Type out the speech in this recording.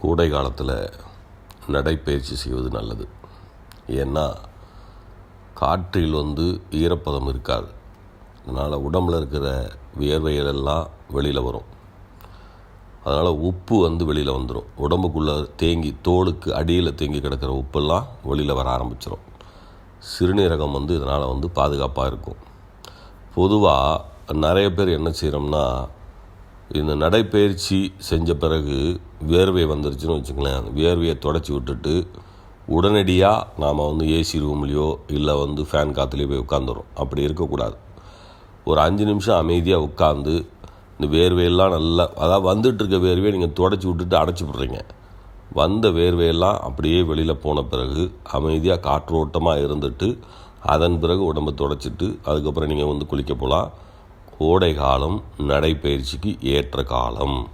கூடை காலத்தில் நடைப்பயிற்சி செய்வது நல்லது. ஏன்னா காற்றில் வந்து ஈரப்பதம் இருக்காது. அதனால் உடம்புல இருக்கிற வியர்வைகள் எல்லாம் வெளியில் வரும். அதனால் உப்பு வந்து வெளியில் வந்துடும் உடம்புக்குள்ளே தேங்கி தோலுக்கு அடியில் தேங்கி கிடக்கிற உப்பெல்லாம் வெளியில் வர ஆரம்பிச்சிடும் சிறுநீரகம் வந்து இதனால் வந்து பாதுகாப்பாக இருக்கும். பொதுவாக நிறைய பேர் என்ன செய்கிறோம்னா இந்த நடைப்பயிற்சி செஞ்ச பிறகு வேர்வை வந்துருச்சுன்னு வச்சுங்களேன் அந்த வேர்வையை தொடச்சி விட்டுட்டு உடனடியாக நாம் வந்து ஏசி ரூம்லேயோ இல்லை வந்து ஃபேன் காற்றுலையோ போய் உட்காந்துரும் அப்படி இருக்கக்கூடாது. ஒரு அஞ்சு நிமிஷம் அமைதியாக உட்காந்து இந்த வேர்வையெல்லாம் நல்லா அதாவது வந்துட்டு இருக்க வேர்வையை நீங்கள் தொடச்சி விட்டுட்டு அடைச்சி விட்றீங்க. வந்த வேர்வையெல்லாம் அப்படியே வெளியில் போன பிறகு அமைதியாக காற்றோட்டமாக இருந்துட்டு அதன் பிறகு உடம்பை தொடச்சிட்டு அதுக்கப்புறம் நீங்கள் வந்து குளிக்க போகலாம் கோடை காலம் நடைப்பயிற்சிக்கு ஏற்ற காலம்.